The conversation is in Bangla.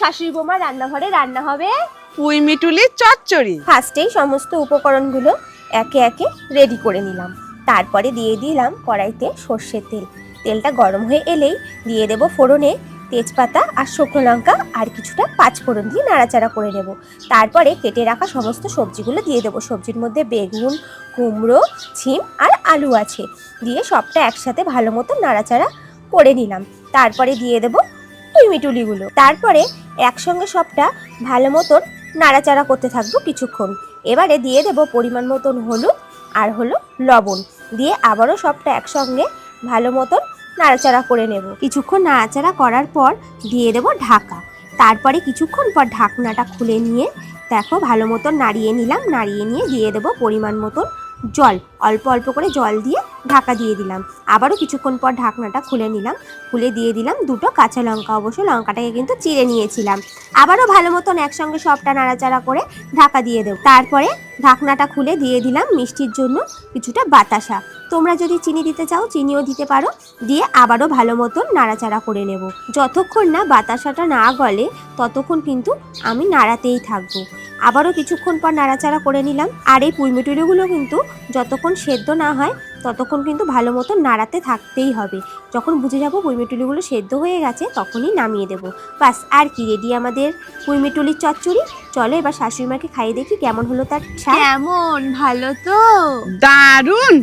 শাশুড়ি বৌমা রান্নাঘরে রান্না হবে পুঁই মিটুলি চচ্চড়ি। ফার্স্টেই সমস্ত উপকরণগুলো একে একে রেডি করে নিলাম। তারপরে দিয়ে দিলাম কড়াইতে সর্ষের তেল। তেলটা গরম হয়ে এলেই দিয়ে দেব ফোড়নে তেজপাতা আর শুকনো লঙ্কা আর কিছুটা পাঁচ ফোড়ন দিয়ে নাড়াচাড়া করে নেব। তারপরে কেটে রাখা সমস্ত সবজিগুলো দিয়ে দেবো। সবজির মধ্যে বেগুন কুমড়ো ছিম আর আলু আছে। দিয়ে সবটা একসাথে ভালো মতো নাড়াচাড়া করে নিলাম। তারপরে দিয়ে দেবো ওই মিটুলিগুলো। তারপরে একসঙ্গে সবটা ভালো মতন নাড়াচাড়া করতে থাকব কিছুক্ষণ। এবারে দিয়ে দেব পরিমাণ মতন হলুদ আর হলো লবণ। দিয়ে আবারও সবটা একসঙ্গে ভালো মতন নাড়াচাড়া করে নেব। কিছুক্ষণ নাড়াচাড়া করার পর দিয়ে দেব ঢাকা। তারপরে কিছুক্ষণ পর ঢাকনাটা খুলে নিয়ে দেখো ভালো মতন নাড়িয়ে নিলাম। নাড়িয়ে নিয়ে দিয়ে দেব পরিমাণ মতন জল। অল্প অল্প করে জল দিয়ে ঢাকা দিয়ে দিলাম। আবারও কিছুক্ষণ পর ঢাকনাটা খুলে নিলাম। খুলে দিয়ে দিলাম দুটো কাঁচা লঙ্কা, অবশ্য লঙ্কাটাকে কিন্তু চিড়ে নিয়েছিলাম। আবারও ভালো মতন একসঙ্গে সবটা নাড়াচাড়া করে ঢাকা দিয়ে দেব। তারপরে ঢাকনাটা খুলে দিয়ে দিলাম মিষ্টির জন্য কিছুটা বাতাসা। তোমরা যদি চিনি দিতে চাও, চিনিও দিতে পারো। দিয়ে আবারও ভালো মতন নাড়াচাড়া করে নেব। যতক্ষণ না বাতাসাটা না গলে, ততক্ষণ কিন্তু আমি নাড়াতেই থাকব। আবারও কিছুক্ষণ পর নাড়াচাড়া করে নিলাম। আর এই পুঁইমিটুরিগুলো কিন্তু যতক্ষণ সেদ্ধ না হয় ততক্ষণ কিন্তু ভালো মতো নাড়াতে থাকতেই হবে। যখন বুঝে যাব পুঁইমিটুলিগুলো সেদ্ধ হয়ে গেছে তখনই নামিয়ে দেবো। বাস আর কি রেডি আমাদের কুইমিটুলির চচ্চড়ি? চলো এবার শাশুড়ি মাকে খাইয়ে দেখি কেমন হলো তার কেমন? ভালো তো? দারুণ!